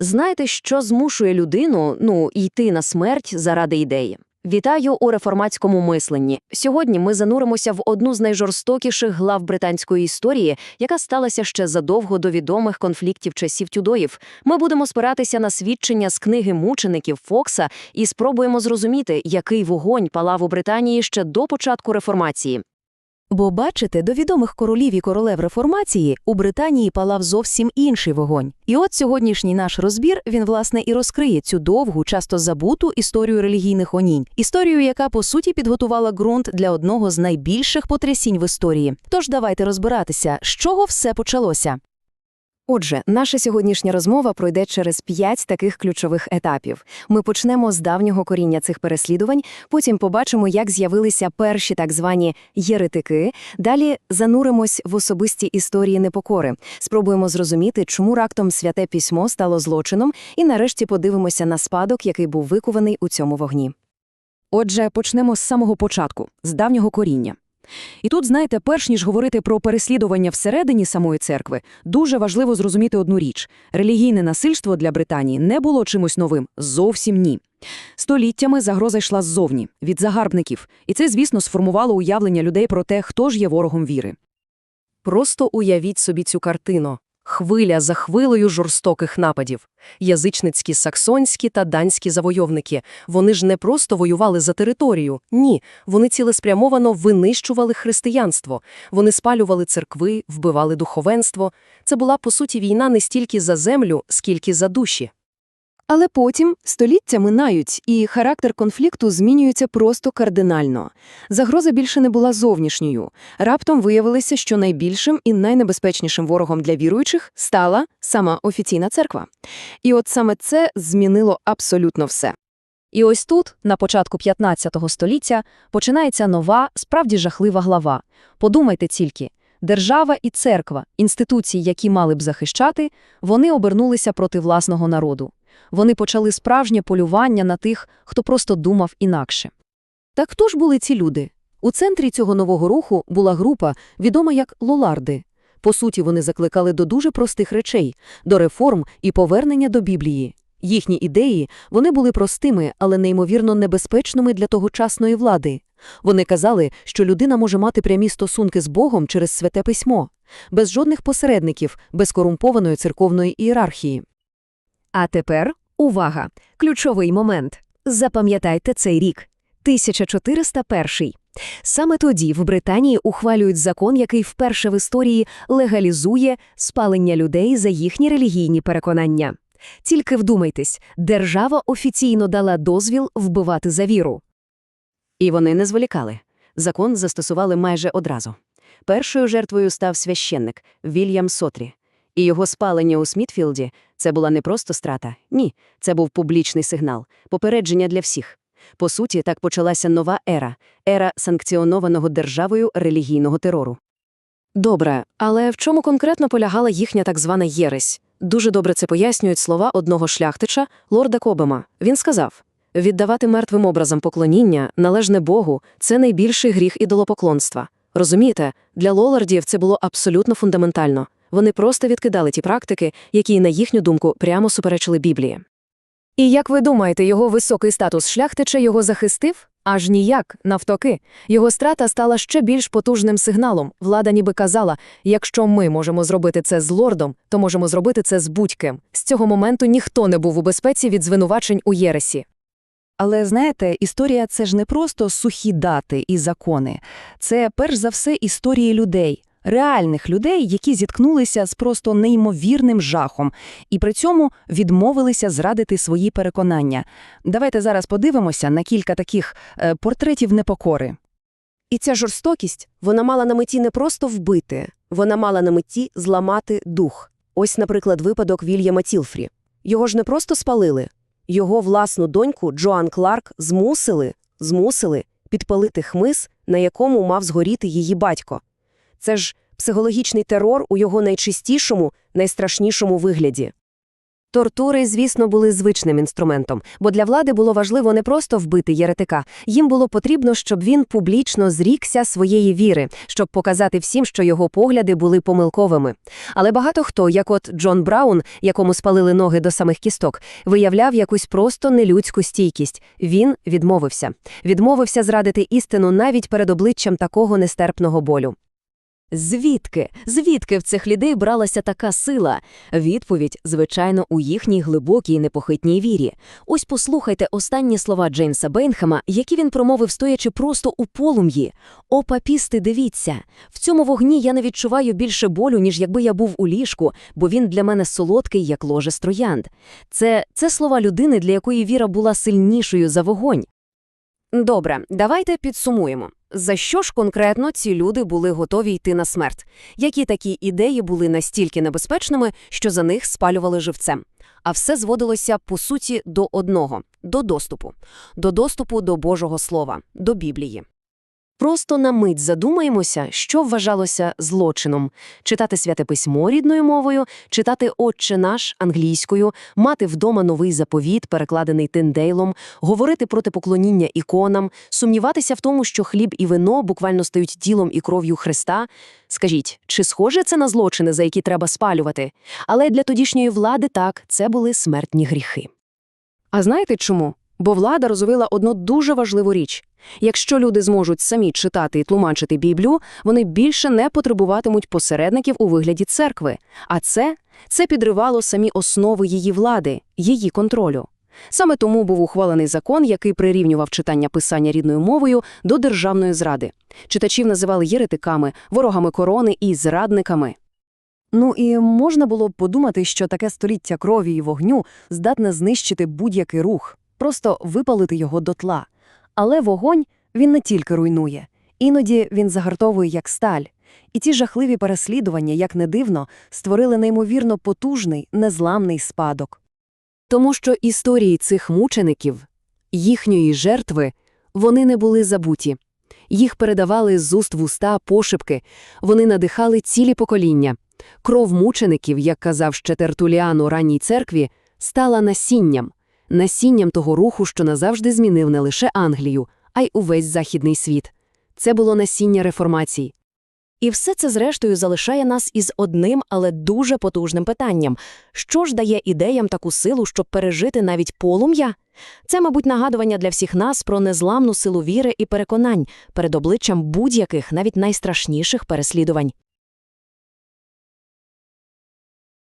Знаєте, що змушує людину, ну, йти на смерть заради ідеї? Вітаю у реформатському мисленні. Сьогодні ми зануримося в одну з найжорстокіших глав британської історії, яка сталася ще задовго до відомих конфліктів часів Тюдоїв. Ми будемо спиратися на свідчення з книги мучеників Фокса і спробуємо зрозуміти, який вогонь палав у Британії ще до початку реформації. Бо, бачите, до відомих королів і королев реформації у Британії палав зовсім інший вогонь. І от сьогоднішній наш розбір, він, власне, і розкриє цю довгу, часто забуту історію релігійних онінь. Історію, яка, по суті, підготувала ґрунт для одного з найбільших потрясінь в історії. Тож давайте розбиратися, з чого все почалося. Отже, наша сьогоднішня розмова пройде через п'ять таких ключових етапів. Ми почнемо з давнього коріння цих переслідувань, потім побачимо, як з'явилися перші так звані єретики. Далі зануримось в особисті історії непокори, спробуємо зрозуміти, чому рактом святе письмо стало злочином, і нарешті подивимося на спадок, який був викований у цьому вогні. Отже, почнемо з самого початку, з давнього коріння. І тут, знаєте, перш ніж говорити про переслідування всередині самої церкви, дуже важливо зрозуміти одну річ: релігійне насильство для Британії не було чимось новим, зовсім ні. Століттями загроза йшла ззовні, від загарбників, і це, звісно, сформувало уявлення людей про те, хто ж є ворогом віри. Просто уявіть собі цю картину. Хвиля за хвилею жорстоких нападів. Язичницькі саксонські та данські завойовники. Вони ж не просто воювали за територію. Ні, вони цілеспрямовано винищували християнство. Вони спалювали церкви, вбивали духовенство. Це була, по суті, війна не стільки за землю, скільки за душі. Але потім століття минають, і характер конфлікту змінюється просто кардинально. Загроза більше не була зовнішньою. Раптом виявилося, що найбільшим і найнебезпечнішим ворогом для віруючих стала сама офіційна церква. І от саме це змінило абсолютно все. І ось тут, на початку 15 століття, починається нова, справді жахлива глава. Подумайте тільки. Держава і церква, інституції, які мали б захищати, вони обернулися проти власного народу. Вони почали справжнє полювання на тих, хто просто думав інакше. Так хто ж були ці люди? У центрі цього нового руху була група, відома як Лоларди. По суті, вони закликали до дуже простих речей – до реформ і повернення до Біблії. Їхні ідеї вони були простими, але неймовірно небезпечними для тогочасної влади. Вони казали, що людина може мати прямі стосунки з Богом через святе письмо, без жодних посередників, без корумпованої церковної ієрархії. А тепер увага! Ключовий момент. Запам'ятайте цей рік. 1401. Саме тоді в Британії ухвалюють закон, який вперше в історії легалізує спалення людей за їхні релігійні переконання. Тільки вдумайтесь, держава офіційно дала дозвіл вбивати за віру. І вони не зволікали. Закон застосували майже одразу. Першою жертвою став священник Вільям Сотрі. І його спалення у Смітфілді – це була не просто страта. Ні, це був публічний сигнал, попередження для всіх. По суті, так почалася нова ера – ера санкціонованого державою релігійного терору. Добре, але в чому конкретно полягала їхня так звана єресь? Дуже добре це пояснюють слова одного шляхтича, лорда Кобема. Він сказав – віддавати мертвим образам поклоніння, належне Богу – це найбільший гріх ідолопоклонства. Розумієте, для лолардів це було абсолютно фундаментально. Вони просто відкидали ті практики, які, на їхню думку, прямо суперечили Біблії. І як ви думаєте, його високий статус шляхтича його захистив? Аж ніяк, навтоки. Його страта стала ще більш потужним сигналом. Влада ніби казала, якщо ми можемо зробити це з лордом, то можемо зробити це з будь-ким. З цього моменту ніхто не був у безпеці від звинувачень у Єресі. Але знаєте, історія це ж не просто сухі дати і закони. Це перш за все історії людей, реальних людей, які зіткнулися з просто неймовірним жахом і при цьому відмовилися зрадити свої переконання. Давайте зараз подивимося на кілька таких е, портретів непокори. І ця жорстокість, вона мала на меті не просто вбити, вона мала на меті зламати дух. Ось, наприклад, випадок Вільяма Тілфрі. Його ж не просто спалили. Його власну доньку Джоан Кларк змусили, змусили підпалити хмиз, на якому мав згоріти її батько. Це ж психологічний терор у його найчистішому, найстрашнішому вигляді. Тортури, звісно, були звичним інструментом, бо для влади було важливо не просто вбити єретика. Їм було потрібно, щоб він публічно зрікся своєї віри, щоб показати всім, що його погляди були помилковими. Але багато хто, як от Джон Браун, якому спалили ноги до самих кісток, виявляв якусь просто нелюдську стійкість. Він відмовився. Відмовився зрадити істину навіть перед обличчям такого нестерпного болю. Звідки? Звідки в цих людей бралася така сила? Відповідь, звичайно, у їхній глибокій непохитній вірі. Ось послухайте останні слова Джеймса Бейнхема, які він промовив, стоячи просто у полум'ї. «О, папісти, дивіться! В цьому вогні я не відчуваю більше болю, ніж якби я був у ліжку, бо він для мене солодкий, як ложе з троянд». Це, це слова людини, для якої віра була сильнішою за вогонь. Добре, давайте підсумуємо. За що ж конкретно ці люди були готові йти на смерть? Які такі ідеї були настільки небезпечними, що за них спалювали живцем? А все зводилося, по суті, до одного – до доступу. До доступу до Божого Слова, до Біблії. Просто на мить задумаємося, що вважалося злочином – читати Святе Письмо рідною мовою, читати «Отче наш» англійською, мати вдома новий заповіт, перекладений Тиндейлом, говорити проти поклоніння іконам, сумніватися в тому, що хліб і вино буквально стають тілом і кров'ю Христа. Скажіть, чи схоже це на злочини, за які треба спалювати? Але для тодішньої влади так, це були смертні гріхи. А знаєте чому? Бо влада розвила одну дуже важливу річ. Якщо люди зможуть самі читати і тлумачити Біблію, вони більше не потребуватимуть посередників у вигляді церкви. А це, це підривало самі основи її влади, її контролю. Саме тому був ухвалений закон, який прирівнював читання писання рідною мовою до державної зради. Читачів називали єретиками, ворогами корони і зрадниками. Ну і можна було б подумати, що таке століття крові і вогню здатне знищити будь-який рух, просто випалити його дотла. Але вогонь він не тільки руйнує, іноді він загартовує як сталь. І ті жахливі переслідування, як не дивно, створили неймовірно потужний, незламний спадок. Тому що історії цих мучеників, їхньої жертви, вони не були забуті. Їх передавали з уст в уста пошепки, вони надихали цілі покоління. Кров мучеників, як казав ще Тертуліан у ранній церкві, стала насінням, насінням того руху, що назавжди змінив не лише Англію, а й увесь західний світ. Це було насіння реформації. І все це, зрештою, залишає нас із одним, але дуже потужним питанням. Що ж дає ідеям таку силу, щоб пережити навіть полум'я? Це, мабуть, нагадування для всіх нас про незламну силу віри і переконань перед обличчям будь-яких, навіть найстрашніших переслідувань.